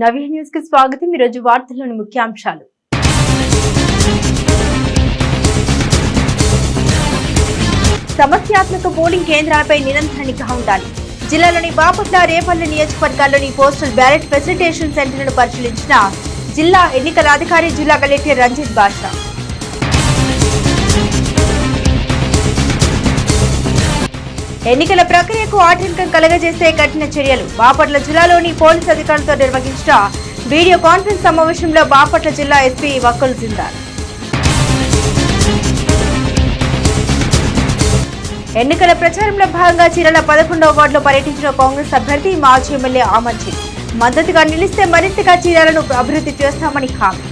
నవీ న్యూస్కి స్వాగతం. ఈరోజు వార్తల్లోని ముఖ్యాంశాలు. సమస్యాత్మక పోలింగ్ కేంద్రాలపై నిరంతర నిఘా ఉండాలి జిల్లాలోని బాపట్ల రేపల్లి నియోజకవర్గాల్లోని పోస్టల్ బ్యాలెట్ ఫెసిలిటేషన్ సెంటర్లను పరిశీలించిన జిల్లా ఎన్నికల అధికారి జిల్లా కలెక్టర్ రంజిత్ బాషా. ఎన్నికల ప్రక్రియకు ఆటంకం కలగజేసే కఠిన చర్యలు. బాపట్ల జిల్లాలోని పోలీసు అధికారులతో నిర్వహించిన వీడియో కాన్ఫరెన్స్ సమావేశంలో బాపట్ల జిల్లా ఎస్పీ వక్కలు జిందాల్. ఎన్నికల ప్రచారంలో భాగంగా చీరల పదకొండవ వార్డులో పర్యటించిన కాంగ్రెస్ అభ్యర్థి మాజీ ఎమ్మెల్యే ఆమంచి. మద్దతుగా నిలిస్తే మరింతగా చీరలను అభివృద్ధి చేస్తామని హామీ.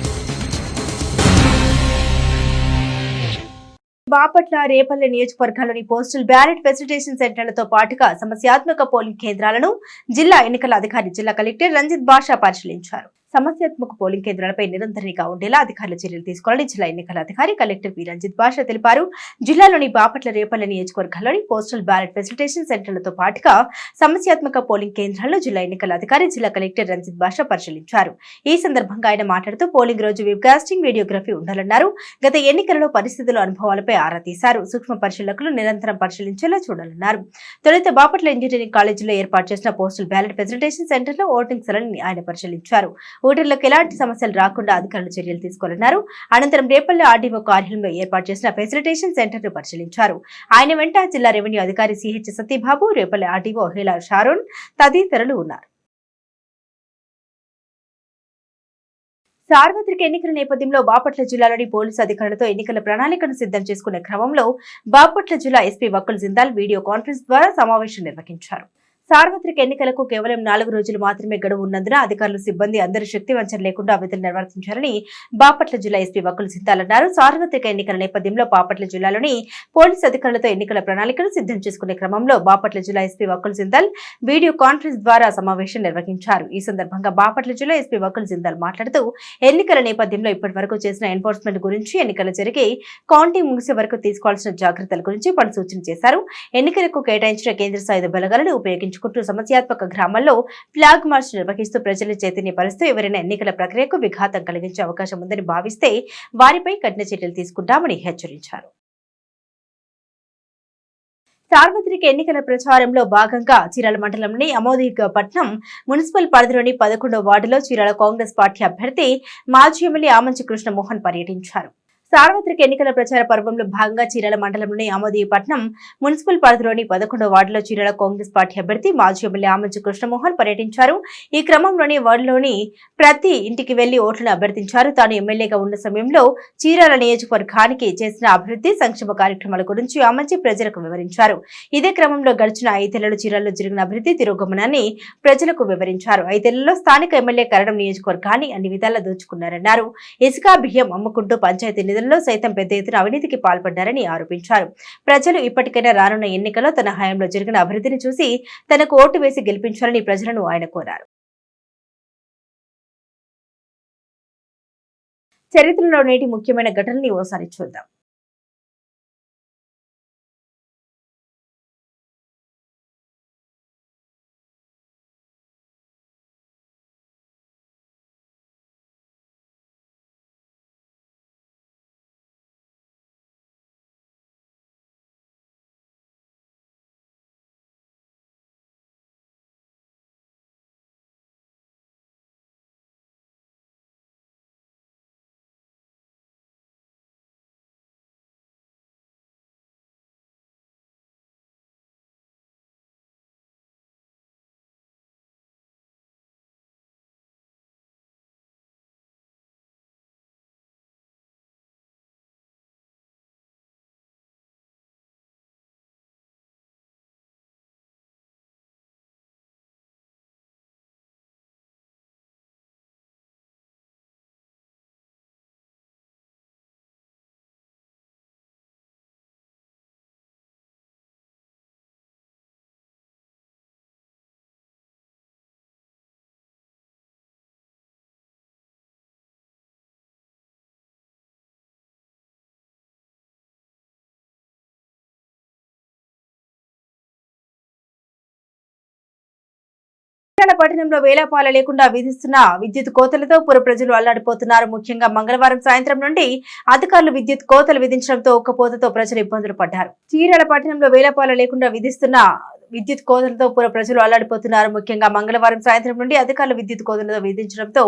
బాపట్ల రేపల్లె నియోజకవర్గాల్లోని పోస్టల్ బ్యాలెట్ ఫెసిలిటేషన్ సెంటర్లతో పాటుగా సమస్యాత్మక పోలింగ్ కేంద్రాలను జిల్లా ఎన్నికల అధికారి జిల్లా కలెక్టర్ రంజిత్ బాషా పరిశీలించారు. సమస్యాత్మక పోలింగ్ కేంద్రాలపై నిరంతరంగా ఉండేలా అధికారులు చర్యలు తీసుకోవాలని జిల్లా ఎన్నికల అధికారి కలెక్టర్ పి రంజిత్ తెలిపారు. జిల్లాలోని బాపట్ల రేపల్ల నియోజకవర్గాల్లోని పోస్టల్ బ్యాలెట్ ఫెసిలిటేషన్ సెంటర్లతో పాటుగా సమస్యాత్మక పోలింగ్ కేంద్రాలను జిల్లా ఎన్నికల అధికారి జిల్లా కలెక్టర్ రంజిత్ భాష పరిశీలించారు. ఈ సందర్భంగా ఆయన మాట్లాడుతూ పోలింగ్ రోజు వెబ్కాస్టింగ్ వీడియోగ్రఫీ ఉండాలన్నారు. గత ఎన్నికలలో పరిస్థితుల అనుభవాలపై ఆరా తీశారు. సూక్ష్మ పరిశీలకులు నిరంతరం పరిశీలించేలా చూడాలన్నారు. తొలుత బాపట్ల ఇంజనీరింగ్ కాలేజీలో ఏర్పాటు చేసిన పోస్టల్ బ్యాలెట్ ఫెసిలిటేషన్ సెంటర్లో ఓటింగ్ సెలని ఆయన పరిశీలించారు. ఓటర్లకు ఎలాంటి సమస్యలు రాకుండా అధికారులు చర్యలు తీసుకోనున్నారు అనంతరం రేపల్లి ఆర్డీఓ కార్యాలయంలో ఏర్పాటు చేసిన ఫెసిలిటేషన్ సెంటర్ను పరిశీలించారు. ఆయన వెంట జిల్లా రెవెన్యూ అధికారి CH Satibabu Repalle RDO Hela Sharon తదితరులు ఉన్నారు. సార్వత్రిక ఎన్నికల నేపథ్యంలో బాపట్ల జిల్లాలోని పోలీసు అధికారులతో ఎన్నికల ప్రణాళికను సిద్ధం చేసుకునే క్రమంలో బాపట్ల జిల్లా SP Vakul Jindal video conference ద్వారా సమావేశం నిర్వహించారు. సార్వత్రిక ఎన్నికలకు కేవలం నాలుగు రోజులు మాత్రమే గడువు ఉన్నందున అధికారులు సిబ్బంది అందరి శక్తి వంచన లేకుండా విధులు నిర్వర్తించారని బాపట్ల జిల్లా ఎస్పీ వక్కుల్ సింతాల్ అన్నారు సార్వత్రిక ఎన్నికల నేపథ్యంలో బాపట్ల జిల్లాలోని పోలీస్ అధికారులతో ఎన్నికల ప్రణాళికను సిద్ధం చేసుకునే క్రమంలో బాపట్ల జిల్లా ఎస్పీ వకుల్ సింతాల్ వీడియో కాన్ఫరెన్స్ ద్వారా సమావేశం నిర్వహించారు. ఈ సందర్భంగా బాపట్ల జిల్లా ఎస్పీ వకుల్ సింతాల్ మాట్లాడుతూ ఎన్నికల నేపథ్యంలో ఇప్పటి వరకు చేసిన ఎన్ఫోర్స్మెంట్ గురించి ఎన్నికలు జరిగి కౌంటింగ్ ముగిసే వరకు తీసుకోవాల్సిన జాగ్రత్తల గురించి పలు సూచన చేశారు. ఎన్నికలకు కేటాయించిన కేంద్ర సాయుధ బలగాలను ఉపయోగించారు ఉపయోగించుకుంటూ సమస్యాత్మక గ్రామాల్లో ఫ్లాగ్ మార్చ్ నిర్వహిస్తూ ప్రజలు చైతన్యపరుస్తూ ఎవరైనా ఎన్నికల ప్రక్రియకు విఘాతం కలిగించే అవకాశం ఉందని భావిస్తే వారిపై కఠిన చర్యలు తీసుకుంటామని హెచ్చరించారు. సార్వత్రిక ఎన్నికల ప్రచారంలో భాగంగా చీరాల మండలంలోని అమోదిగపట్నం మున్సిపల్ పరిధిలోని పదకొండో వార్డులో చీరాల కాంగ్రెస్ పార్టీ అభ్యర్థి మాజీ ఎమ్మెల్యే ఆమంచి కృష్ణ మోహన్ పర్యటించారు. సార్వత్రిక ఎన్నికల ప్రచార పర్వంలో భాగంగా చీరాల మండలంలోని ఆమోదీయపట్నం మున్సిపల్ పరిధిలోని పదకొండో వార్డులో చీరాల కాంగ్రెస్ పార్టీ అభ్యర్థి మాజీ ఎమ్మెల్యే ఆమంచి కృష్ణమోహన్ పర్యటించారు. ఈ క్రమంలోని వార్డులోని ప్రతి ఇంటికి వెళ్ళి ఓట్లను అభ్యర్థించారు. తాను ఎమ్మెల్యేగా ఉన్న సమయంలో చీరాల నియోజకవర్గానికి చేసిన అభివృద్ధి సంక్షేమ కార్యక్రమాల గురించి ఆమంచి ప్రజలకు వివరించారు. ఇదే క్రమంలో గడిచిన ఐదేళ్ళలో చీరాలలో జరిగిన అభివృద్ధి తిరోగమనాన్ని ప్రజలకు వివరించారు. ఐదేళ్ళలో స్థానిక ఎమ్మెల్యే కరణం నియోజకవర్గాన్ని అన్ని విధాలా దోచుకున్నారన్నారు. ఇసుక బియ్యం అమ్ముకుంటూ పంచాయతీ నిధుల్లో సైతం పెద్ద ఎత్తున అవినీతికి పాల్పడ్డారని ఆరోపించారు. ప్రజలు ఇప్పటికైనా రానున్న ఎన్నికల్లో తన హయాంలో జరిగిన అభివృద్ధిని చూసి తనకు ఓటు వేసి గెలిపించాలని ప్రజలను ఆయన కోరారు. చరిత్రలో నేటి ముఖ్యమైన ఘటనని ఓసారి చూద్దాం. చీరాల పట్టణంలో వేలపాల లేకుండా విధిస్తున్న విద్యుత్ కోతలతో పుర ప్రజలు అల్లాడిపోతున్నారు. ముఖ్యంగా మంగళవారం సాయంత్రం నుండి అధికారులు విద్యుత్ కోతలు విధించడంతో ఒక్కపోతతో ప్రజలు ఇబ్బందులు పడ్డారు. చీరాల పట్టణంలో వేలపాల లేకుండా విధిస్తున్న విద్యుత్ కోతలతో పూర్వ ప్రజలు అల్లాడిపోతున్నారు. ముఖ్యంగా మంగళవారం సాయంత్రం నుండి అధికారులు విద్యుత్ కోతలతో విధించడంతో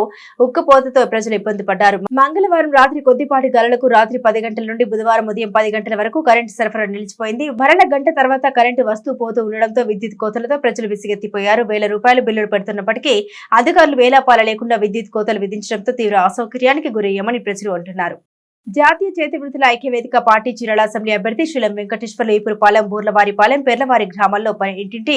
ఉక్కపోతతో ప్రజలు ఇబ్బంది పడ్డారు. మంగళవారం రాత్రి కొద్దిపాటి గలలకు రాత్రి పది గంటల నుండి బుధవారం ఉదయం పది గంటల వరకు కరెంటు సరఫరా నిలిచిపోయింది. మరణ గంట తర్వాత కరెంటు వస్తూ పోతూ ఉండడంతో విద్యుత్ కోతలతో ప్రజలు విసిగెత్తిపోయారు. వేల రూపాయలు బిల్లులు పెడుతున్నప్పటికీ అధికారులు వేలాపాల లేకుండా విద్యుత్ కోతలు విధించడంతో తీవ్ర అసౌకర్యానికి గురయ్యామని ప్రజలు అంటున్నారు. జాతీయ చేతి వృత్తుల ఐక్యవేదిక పార్టీ చీరాల అసెంబ్లీ అభ్యర్థి శ్రీలం వెంకటేశ్వర్లు ఈపురపాలెం బూర్లవారిపాలెం పెర్లవారి గ్రామాల్లో పని ఇంటింటి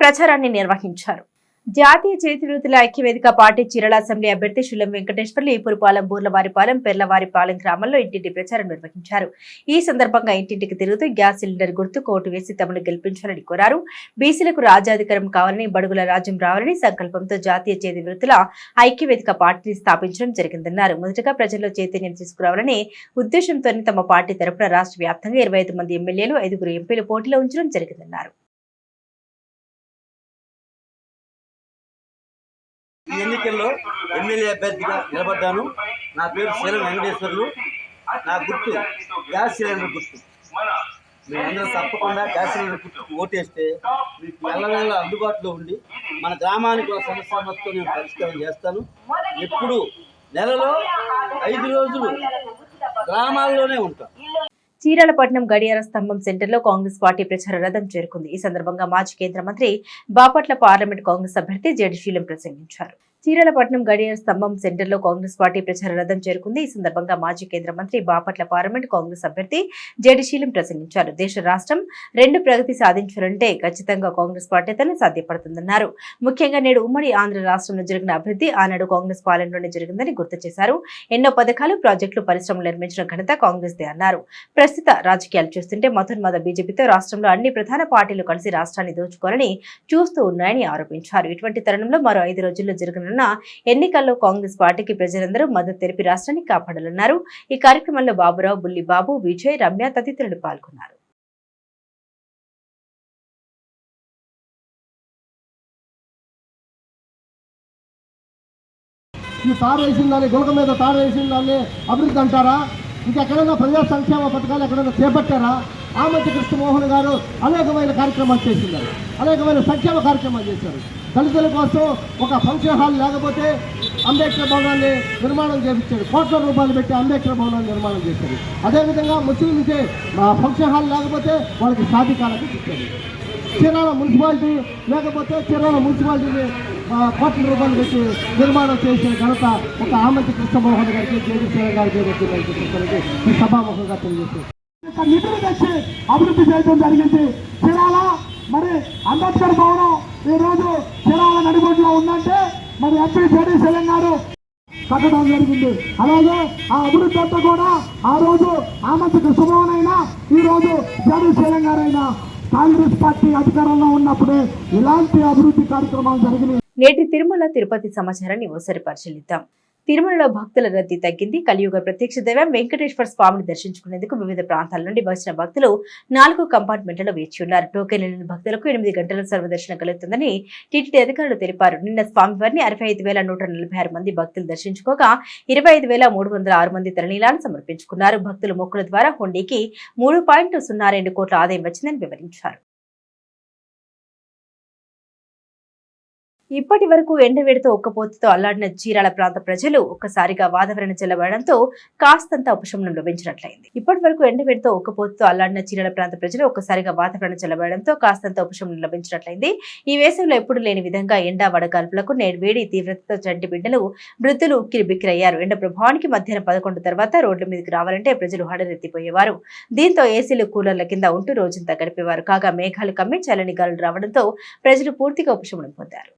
ప్రచారాన్ని నిర్వహించారు. జాతీయ చేతి వృత్తుల ఐక్యవేదిక పార్టీ చీరల అసెంబ్లీ అభ్యర్థి శిలం వెంకటేశ్వర్లు ఈపురపాలెం బూర్లవారిపాలెం పెర్లవారిపాలెం గ్రామంలో ఇంటింటి ప్రచారం నిర్వహించారు. ఈ సందర్భంగా ఇంటింటికి తిరుగుతూ గ్యాస్ సిలిండర్ గుర్తు కోటు వేసి తమను గెలిపించాలని కోరారు. బీసీలకు రాజ్యాధికారం కావాలని బడుగుల రాజ్యం రావాలని సంకల్పంతో జాతీయ చేతి వృత్తుల ఐక్యవేదిక పార్టీని స్థాపించడం జరిగిందన్నారు. మొదటగా ప్రజల్లో చైతన్యం తీసుకురావాలనే ఉద్దేశంతోనే తమ పార్టీ తరపున రాష్ట్ర వ్యాప్తంగా ఇరవై ఐదు మంది ఎమ్మెల్యేలు ఐదుగురు ఎంపీలు పోటీలో ఉంచడం జరిగిందన్నారు. ఈ ఎన్నికల్లో ఎమ్మెల్యే అభ్యర్థిగా నిలబడ్డాను. నా పేరు శీలం వెంకటేశ్వర్లు. నా గుర్తు గ్యాస్ సిలిండర్ గుర్తు. మీరందరూ తప్పకుండా గ్యాస్ సిలిండర్ గుర్తుకు ఓటేస్తే మీకు ఎల్లవేళ అందుబాటులో ఉండి మన గ్రామానికి ఒక సమస్య మొత్తం నేను పరిష్కారం చేస్తాను. ఎప్పుడు నెలలో ఐదు రోజులు గ్రామాల్లోనే ఉంటాం. చీరాలపట్నం గడియార స్తంభం సెంటర్లో కాంగ్రెస్ పార్టీ ప్రచార రథం చేరుకుంది. ఈ సందర్భంగా మాజీ కేంద్ర మంత్రి బాపట్ల పార్లమెంట్ కాంగ్రెస్ అభ్యర్థి జడిశీలం ప్రసంగించారు. చీరాలపట్నం గడియార స్తంభం సెంటర్లో కాంగ్రెస్ పార్టీ ప్రచార రథం చేరుకుంది. ఈ సందర్భంగా మాజీ కేంద్ర మంత్రి బాపట్ల పార్లమెంట్ కాంగ్రెస్ అభ్యర్థి జడిశీలం ప్రసంగించారు. దేశ రాష్ట్రం రెండు ప్రగతి సాధించాలంటే ఖచ్చితంగా కాంగ్రెస్ పార్టీతోనే సాధ్యపడుతుందన్నారు. ముఖ్యంగా నేడు ఉమ్మడి ఆంధ్ర రాష్ట్రంలో జరిగిన అభివృద్ధి ఆనాడు కాంగ్రెస్ పాలనలోనే జరిగిందని గుర్తు చేశారు. ఎన్నో పథకాలు ప్రాజెక్టులు పరిశ్రమలు నిర్మించిన ఘనత కాంగ్రెస్ దే అన్నారు. ప్రస్తుత రాజకీయాలు చూస్తుంటే మతోన్మద బీజేపీతో రాష్ట్రంలో అన్ని ప్రధాన పార్టీలు కలిసి రాష్ట్రాన్ని దోచుకోవాలని చూస్తూ ఉన్నాయని ఆరోపించారు. ఇటువంటి తరుణంలో మరో ఐదు రోజుల్లో జరగనున్న ఎన్నికల్లో కాంగ్రెస్ పార్టీకి ప్రజలందరూ మద్దతు తెలిపి రాష్ట్రాన్ని కాపాడాలన్నారు. ఈ కార్యక్రమంలో బాబురావు బుల్లిబాబు విజయ్ రమ్య తదితరులు పాల్గొన్నారు. ఈ తాడు వేసిన దాన్ని గులక మీద తాడు వేసిన దాన్ని అభివృద్ధి అంటారా? ఇంకెక్కడైనా ప్రజా సంక్షేమ పథకాలు ఎక్కడైనా చేపట్టారా? ఆమంతి కృష్ణమోహన్ గారు అనేకమైన కార్యక్రమాలు చేసినారు అనేకమైన సంక్షేమ కార్యక్రమాలు చేశారు. దళితుల కోసం ఒక ఫంక్షన్ హాల్ లేకపోతే అంబేద్కర్ భవనాన్ని నిర్మాణం చేపించారు. కోట్ల రూపాయలు పెట్టి అంబేద్కర్ భవనాన్ని నిర్మాణం చేశారు. అదేవిధంగా ముస్లింలకి ఫంక్షన్ హాల్ లేకపోతే వాళ్ళకి సాధికారాన్ని కాలకు ఇచ్చారు. చీరాల మున్సిపాలిటీ లేకపోతే చీరాల మున్సిపాలిటీని కోట్ల రూపాయలు పెట్టి నిర్మాణం చేసిన ఘనత ఒక ఆమంతి కృష్ణమోహన్ గారికి జేడీ శ్రీరామ్ గారికి వ్యక్తులకి ఈ సభాముఖంగా యొక్క నిధులు తెచ్చి అభివృద్ధి చేయడం జరిగింది. చీరాల మరి అంబేద్కర్ భవనం ఈ రోజు చీరాల నడిబొడ్లో ఉందంటే మరి ఎంపీ జేడీ శ్రీరామ్ గారు కట్టడం జరిగింది. అలాగే ఆ అభివృద్ధి అంతా కూడా ఆ రోజు ఆమంతి కృష్ణమోహన్ అయినా ఈ రోజు గారైనా కాంగ్రెస్ పార్టీ అధికారంలో ఉన్నప్పుడే ఇలాంటి అభివృద్ధి కార్యక్రమాలు జరిగినాయి. నేటి తిరుమల తిరుపతి సమాచారాన్ని ఓసారి పరిశీలిద్దాం. తిరుమలలో భక్తుల రద్దీ తగ్గింది. కలియుగ ప్రత్యక్ష దైవం వెంకటేశ్వర స్వామిని దర్శించుకునేందుకు వివిధ ప్రాంతాల నుండి వచ్చిన భక్తులు నాలుగు కంపార్ట్మెంట్లలో వేచి ఉన్నారు. టోకెన్ లేని భక్తులకు ఎనిమిది గంటల సర్వదర్శనం కలుగుతుందని టీటీడీ అధికారులు తెలిపారు. నిన్న స్వామివారిని అరవై ఐదు వేల నూట నలభై ఆరు మంది భక్తులు దర్శించుకోగా ఇరవై ఐదు వేల మూడు వందల ఆరు మంది తరణీలాలను సమర్పించుకున్నారు. భక్తులు మొక్కుల ద్వారా హుండీకి మూడు పాయింట్ సున్నా రెండు కోట్ల ఆదాయం వచ్చిందని వివరించారు. ఇప్పటి వరకు ఎండవేడితో ఒక్కపోతుతో అల్లాడిన చీరాల ప్రాంత ప్రజలు ఒక్కసారిగా వాతావరణ చెల్లబడడంతో కాస్తంత ఉపశమనం లభించినట్లయింది. ఇప్పటి వరకు ఎండవేడితో ఒక్కపోతుతో అల్లాడిన చీరాల ప్రాంత ప్రజలు ఒక్కసారిగా వాతావరణ చెల్లబడడంతో కాస్తంత ఉపశమనం లభించినట్లయింది. ఈ వేసవిలో ఎప్పుడు లేని విధంగా ఎండ వడగాల్పులకు నేడు వేడి తీవ్రతతో చంటి బిడ్డలు వృద్ధులు ఉక్కిరి బిక్కిరయ్యారు. ఎండ ప్రభావానికి మధ్యాహ్నం పదకొండు తర్వాత రోడ్ల మీదకి రావాలంటే ప్రజలు హడరెత్తిపోయేవారు. దీంతో ఏసీలు కూలర్ల కింద ఉంటూ రోజంతా గడిపేవారు. కాగా మేఘాలు కమ్మి చల్లని గాలులు రావడంతో ప్రజలు పూర్తిగా ఉపశమనం పొందారు.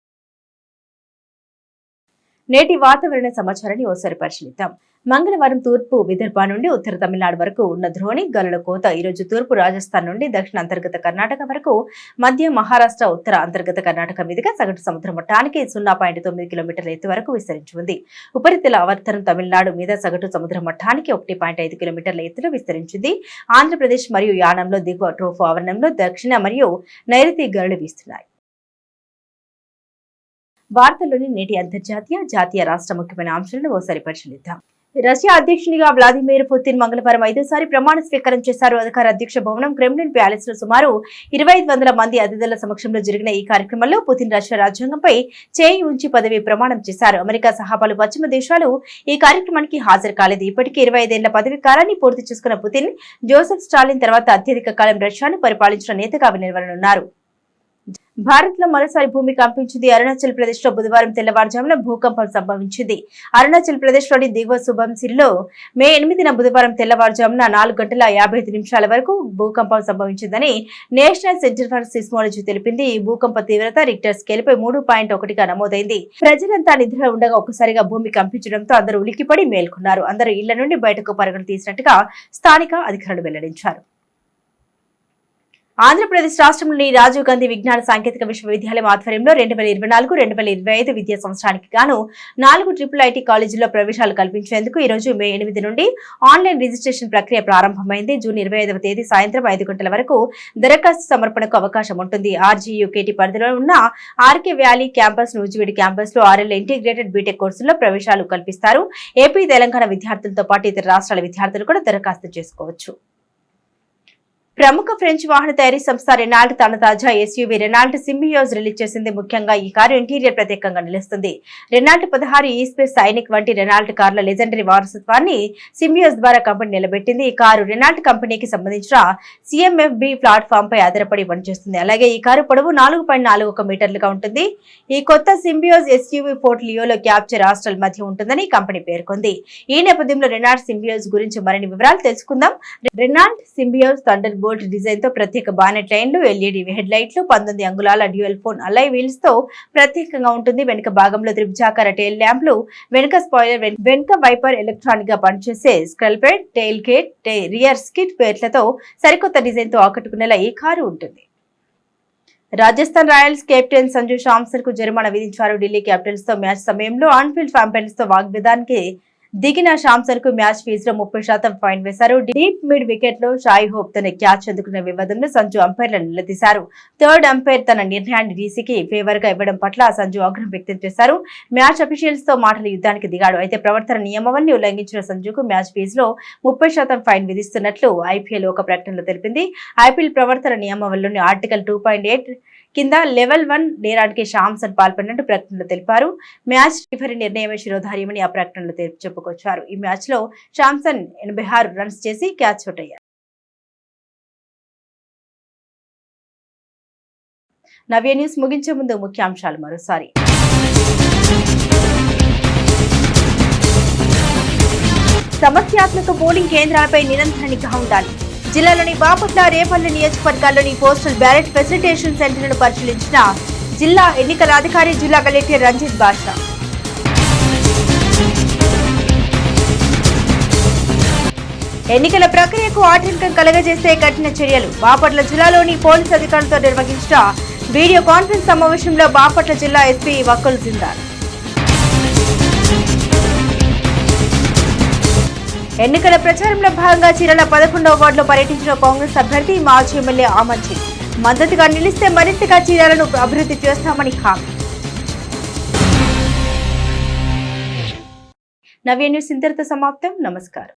నేటి వాతావరణ సమాచారాన్ని ఓసారి పరిశీలిద్దాం. మంగళవారం తూర్పు విదర్భ నుండి ఉత్తర తమిళనాడు వరకు ఉన్న ద్రోణి గలుల కోత ఈరోజు తూర్పు రాజస్థాన్ నుండి దక్షిణ అంతర్గత కర్ణాటక వరకు మధ్య మహారాష్ట్ర ఉత్తర అంతర్గత కర్ణాటక మీదుగా సగటు సముద్ర మట్టానికి సున్నా పాయింట్ తొమ్మిది కిలోమీటర్ల ఎత్తు వరకు విస్తరించి ఉంది ఉపరితల ఆవర్తనం తమిళనాడు మీద సగటు సముద్ర మట్టానికి ఒకటి పాయింట్ ఐదు కిలోమీటర్ల ఎత్తులో విస్తరించింది. ఆంధ్రప్రదేశ్ మరియు యానంలో దిగువ ట్రోఫు ఆవరణంలో దక్షిణ మరియు నైరుతి గనులు వీస్తున్నాయి. వార్తల్లోని నేటి అంతర్జాతీయ జాతీయ రాష్ట్ర ముఖ్యమైన అంశాలను ఓసారి పరిశీలిద్దాం. రష్యా అధ్యక్షునిగా వ్లాదిమిర్ పుతిన్ మంగళవారం ఐదోసారి ప్రమాణ స్వీకారం చేశారు. అధికార అధ్యక్ష భవనం క్రెమ్లిన్ ప్యాలెస్లో సుమారు ఇరవై ఐదు వందల మంది అతిథుల సమక్షంలో జరిగిన ఈ కార్యక్రమంలో పుతిన్ రష్యా రాజ్యాంగంపై చేయి ఉంచి పదవి ప్రమాణం చేశారు. అమెరికా సహా పలు పశ్చిమ దేశాలు ఈ కార్యక్రమానికి హాజరు కాలేదు. ఇప్పటికీ ఇరవై ఐదేళ్ళ పదవి కాలాన్ని పూర్తి చేసుకున్న పుతిన్ జోసెఫ్ స్టాలిన్ తర్వాత అత్యధిక కాలం రష్యాను పరిపాలించిన నేతగా నిలవనున్నారు భారత్లో మరోసారి భూమి కంపించింది అరుణాచల్ ప్రదేశ్లో బుధవారం తెల్లవారుజామున భూకంపం సంభవించింది. అరుణాచల్ ప్రదేశ్లోని దిగువ సుబంసిరిలో మే ఎనిమిదిన బుధవారం తెల్లవారుజామున నాలుగు గంటల యాభై ఐదు నిమిషాల వరకు భూకంపం సంభవించిందని నేషనల్ సెంటర్ ఫర్ సిస్మాలజీ తెలిపింది. ఈ భూకంప తీవ్రత రిక్టర్ స్కేల్ పై మూడు పాయింట్ ఒకటిగా నమోదైంది. ప్రజలంతా నిద్రలో ఉండగా ఒక్కసారిగా భూమి కంపించడంతో అందరూ ఉలిక్కిపడి మేల్కొన్నారు. అందరూ ఇళ్ళ నుండి బయటకు పరుగులు తీసినట్టుగా స్థానిక అధికారులు వెల్లడించారు. ఆంధ్రప్రదేశ్ రాష్ట్రంలోని రాజీవ్ గాంధీ విజ్ఞాన సాంకేతిక విశ్వవిద్యాలయం ఆధ్వర్యంలో రెండు వేల ఇరవై నాలుగు రెండు వేల ఇరవై ఐదు విద్యా సంవత్సరానికి గాను నాలుగు ట్రిపుల్ ఐటీ కాలేజీల్లో ప్రవేశాలు కల్పించేందుకు ఈ రోజు మే ఎనిమిది నుండి ఆన్లైన్ రిజిస్ట్రేషన్ ప్రక్రియ ప్రారంభమైంది. జూన్ ఇరవై ఐదవ తేదీ సాయంత్రం ఐదు గంటల వరకు దరఖాస్తు సమర్పణకు అవకాశం ఉంటుంది. ఆర్జీయూకేటీ పరిధిలో ఉన్న ఆర్కే వ్యాలీ క్యాంపస్ నూజివీడి క్యాంపస్లో ఆర్ఎల్ ఇంటిగ్రేటెడ్ బీటెక్ కోర్సుల్లో ప్రవేశాలు కల్పిస్తారు. ఏపీ తెలంగాణ విద్యార్థులతో పాటు ఇతర రాష్ట్రాల విద్యార్థులు కూడా దరఖాస్తు చేసుకోవచ్చు. ప్రముఖ ఫ్రెంచ్ వాహన తయారీ సంస్థ రెనాల్ట్ తన తాజా ఎస్యూవీ రెనాల్ట్ సింబియోజ్ రిలీజ్ చేసింది ముఖ్యంగా ఈ కారు ఇంటీరియర్ ప్రత్యేకంగా నిలుస్తుంది. రెనాల్ట్ పదహారు ఈస్పేస్ సైనిక్ వంటి రెనాల్ట్ కార్ల లెజెండరీ వారసత్వాన్ని సింబియోజ్ ద్వారా కంపెనీ నిలబెట్టింది. ఈ కారు రెనాల్ట్ కంపెనీకి సంబంధించిన సిఎంఎఫ్బి ప్లాట్ఫామ్ పై ఆధారపడి పనిచేస్తుంది. అలాగే ఈ కారు పొడవు నాలుగు పాయింట్ నాలుగు ఒక మీటర్లుగా ఉంటుంది. ఈ కొత్త సింబియోజ్ ఎస్యూవీ ఫోర్ట్ లియోలో క్యాప్చర్ హాస్టల్ మధ్య ఉంటుందని కంపెనీ పేర్కొంది. ఈ నేపథ్యంలో రెనాల్డ్ సింబియోజ్ గురించి మరిన్ని వివరాలు తెలుసుకుందాం. రెనాల్ట్ సింబియోజ్ థండర్ గోల్డ్ డిజైన్తో ప్రత్యేక బానెట్ లైన్లు ఎల్ఈడి హెడ్ లైట్లు పంతొమ్మిది అంగుళాల డ్యూయల్ ఫోన్ అలై వీల్స్తో ప్రత్యేకంగా ఉంటుంది. వెనుక భాగంలో త్రిభుజాకార టైల్ ల్యాంప్లు వెనుక స్పాయిలర్ వెనుక వైపర్ ఎలక్ట్రానిక్గా పనిచేసే sculpted tail gate rear skirt పేర్లతో సరికొత్త డిజైన్తో ఆకట్టుకునేలా ఈ కారు ఉంటుంది. రాజస్థాన్ రాయల్స్ కెప్టెన్ సంజు శాంసన్కు జరిమానా విధించారు. ఢిల్లీ క్యాపిటల్స్తో మ్యాచ్ సమయంలో ఆన్ఫీల్డ్ ఫ్యాంపైన్స్తో వాగ్విదానికి దిగిన శాంసన్కు మ్యాచ్ ఫీజులో ముప్పై శాతం ఫైన్ వేశారు. డీప్ మిడ్ వికెట్లో షాయి హోప్ తన క్యాచ్ అందుకున్న వివాదంలో సంజు అంపైర్లను నిలదీశారు. థర్డ్ అంపైర్ తన నిర్ణయాన్ని డీసీకి ఫేవర్గా ఇవ్వడం పట్ల సంజు ఆగ్రహం వ్యక్తం చేశారు. మ్యాచ్ అఫీషియల్స్తో మాటల యుద్ధానికి దిగాడు. అయితే ప్రవర్తన నియమావళిని ఉల్లంఘించిన సంజుకు మ్యాచ్ ఫీజులో ముప్పై శాతం ఫైన్ విధిస్తున్నట్లు ఐపీఎల్ ఒక ప్రకటనలో తెలిపింది. ఐపీఎల్ ప్రవర్తన నియమావళిలోని ఆర్టికల్ టూ పాయింట్ ఎయిట్ కింద లెవెల్ వన్ నేరానికి శాంసన్ పాల్పడినట్టు ప్రకటనలో తెలిపారు. మ్యాచ్ రిఫరీ నిర్ణయమే శిరోధార్యమని ఆ ప్రకటనలో చెప్పుకొచ్చారు. ఈ మ్యాచ్లో శాంసన్ ఎనభై రన్స్ చేసి క్యాచ్ అవుట్ అయ్యారు. నవ్య న్యూస్ ముగించే ముందు ముఖ్యాంశాలు మరోసారి. సమస్యాత్మక పోలింగ్ కేంద్రాలపై నిరంతర నిఘా ఉండాలి జిల్లాలోని బాపట్ల రేపల్లి నియోజకవర్గాల్లోని పోస్టల్ బ్యాలెట్ ఫెసిలిటేషన్ సెంటర్లను పరిశీలించిన జిల్లా ఎన్నికల అధికారి జిల్లా కలెక్టర్ రంజిత్ బాషా. ఎన్నికల ప్రక్రియకు ఆటంకం కలగజేసే కఠిన చర్యలు బాపట్ల జిల్లాలోని పోలీసు అధికారులతో నిర్వహించిన వీడియో కాన్ఫరెన్స్ సమావేశంలో బాపట్ల జిల్లా ఎస్పీ వక్కలు జిందాల్. ఎన్నికల ప్రచారంలో భాగంగా చీరల పదకొండవ వార్డులో పర్యటించిన కాంగ్రెస్ అభ్యర్థి మాజీ ఎమ్మెల్యే ఆమంచి. మద్దతుగా నిలిస్తే మరింతగా చీరలను అభివృద్ధి చేస్తామని హామీ. నవ్య న్యూస్ ఇంతటితో సమాప్తం. నమస్కారం.